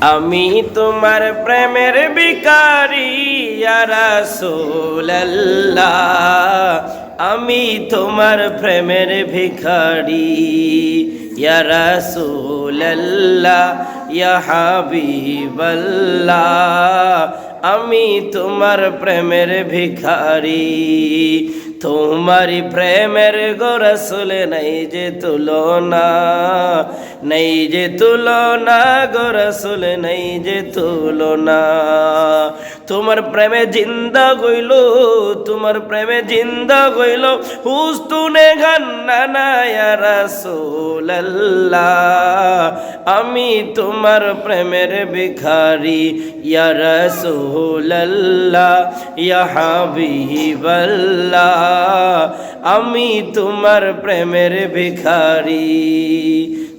আমি তোমার প্রেমের বিকারি রাসূলুল্লাহ। আমি তোমার প্রেমের ভিখারি, ইয়া রাসূলুল্লাহ, ইয়া আমি তোমার প্রেমের ভিখারি তোমারি প্রেমের গোরসুল নেই যে তুলনা, নেই যে তুলনা গোরসুল নেই যে তুলনা। তোমার প্রেমে জিন্দা গইল, তোমার প্রেমে জিন্দা গইল, হুস্তুনে গান্না রাসূলুল্লাহ। আমি তোমার প্রেমের ভিখারি ইয়া রসুল্লাহ ইয়া হাবিবাল্লাহ। আমি তোমার প্রেমের ভিখারি,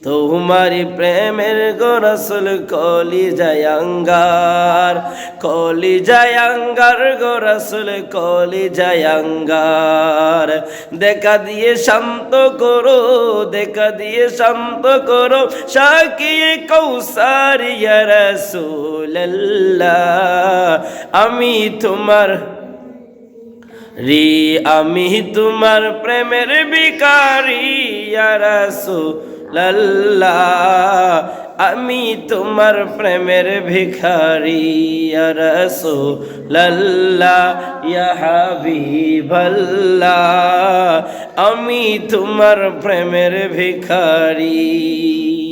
তোমারি প্রেমের গোরসুল কলি জায়াঙ্গার কলি জায়াঙ্গার গোরসুল কলি জায়াঙ্গার দেখা দিয়ে শান্ত করো, দেখা দিয়ে শান্ত করো শাকিয়ে কৌসার ইয়া রাসূলুল্লাহ। আমি তোমার রি আমি তোমার প্রেমের বিকারি রাসূলুল্লাহ। আমি তোমার প্রেমের ভিখারি রাসূলুল্লাহ, ইয়া হাবিবাল্লাহ। আমি তোমার প্রেমের ভিখারি।